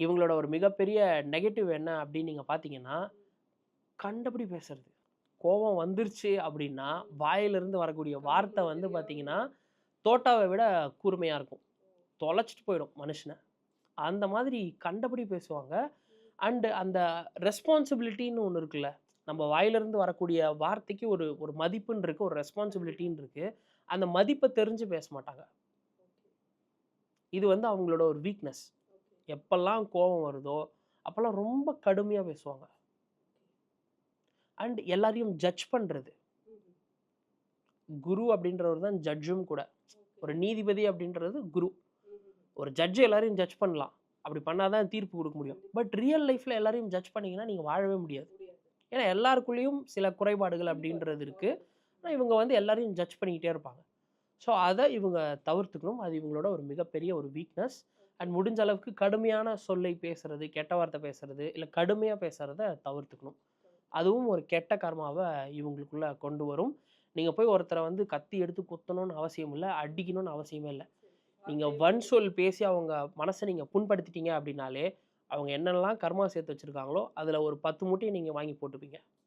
இவங்களோட ஒரு மிகப்பெரிய நெகட்டிவ் என்ன அப்படின்னு நீங்கள் பார்த்தீங்கன்னா கண்டபடி பேசுறது. கோபம் வந்துருச்சு அப்படின்னா வாயிலிருந்து வரக்கூடிய வார்த்தை வந்து பார்த்தீங்கன்னா தோட்டாவை விட கூர்மையாக இருக்கும். தொலைச்சிட்டு போயிடும் மனுஷனை. அந்த மாதிரி கண்டபடி பேசுவாங்க. அண்டு அந்த ரெஸ்பான்சிபிலிட்டின்னு ஒன்று இருக்குல்ல நம்ம வாயிலிருந்து வரக்கூடிய வார்த்தைக்கு ஒரு ஒரு மதிப்புன்னு இருக்குது ஒரு ரெஸ்பான்சிபிலிட்டின்னு இருக்குது அந்த மதிப்பை தெரிஞ்சு பேச மாட்டாங்க. இது வந்து அவங்களோட ஒரு வீக்னஸ் எப்பெல்லாம் கோபம் வருதோ அப்போல்லாம் ரொம்ப கடுமையாக பேசுவாங்க. அண்ட் எல்லாரையும் ஜட்ஜ் பண்ணுறது குரு அப்படின்றவர் தான் ஜட்ஜும் கூட. ஒரு நீதிபதி அப்படின்றது குரு. ஒரு ஜட்ஜ் எல்லாரையும் ஜட்ஜ் பண்ணலாம். அப்படி பண்ணாதான் தீர்ப்பு கொடுக்க முடியும். பட் ரியல் லைஃப்பில் எல்லாரையும் ஜட்ஜ் பண்ணீங்கன்னா நீங்கள் வாழவே முடியாது. ஏன்னா எல்லாருக்குள்ளேயும் சில குறைபாடுகள் அப்படின்றது இருக்குது ஆனால் இவங்க வந்து எல்லாரையும் ஜட்ஜ் பண்ணிக்கிட்டே இருப்பாங்க. ஸோ அதை இவங்க தவிர்த்துக்கணும். அது இவங்களோட ஒரு மிகப்பெரிய ஒரு வீக்னஸ் அண்ட் முடிஞ்ச அளவுக்கு கடுமையான சொல்லை பேசுறது கெட்ட வார்த்தை பேசுறது இல்லை கடுமையாக பேசுறத தவிர்த்துக்கணும். அதுவும் ஒரு கெட்ட கர்மாவை இவங்களுக்குள்ள கொண்டு வரும். நீங்கள் போய் ஒருத்தரை வந்து கத்தி எடுத்து குத்தணும்னு அவசியம் இல்லை அடிக்கணும்னு அவசியமே இல்லை. நீங்கள் வன் சொல் பேசி அவங்க மனசை நீங்கள் புண்படுத்திட்டீங்க அப்படின்னாலே அவங்க என்னெல்லாம் கர்மா சேர்த்து வச்சுருக்காங்களோ அதில் ஒரு பத்து மூட்டையை நீங்கள் வாங்கி போட்டுப்பீங்க.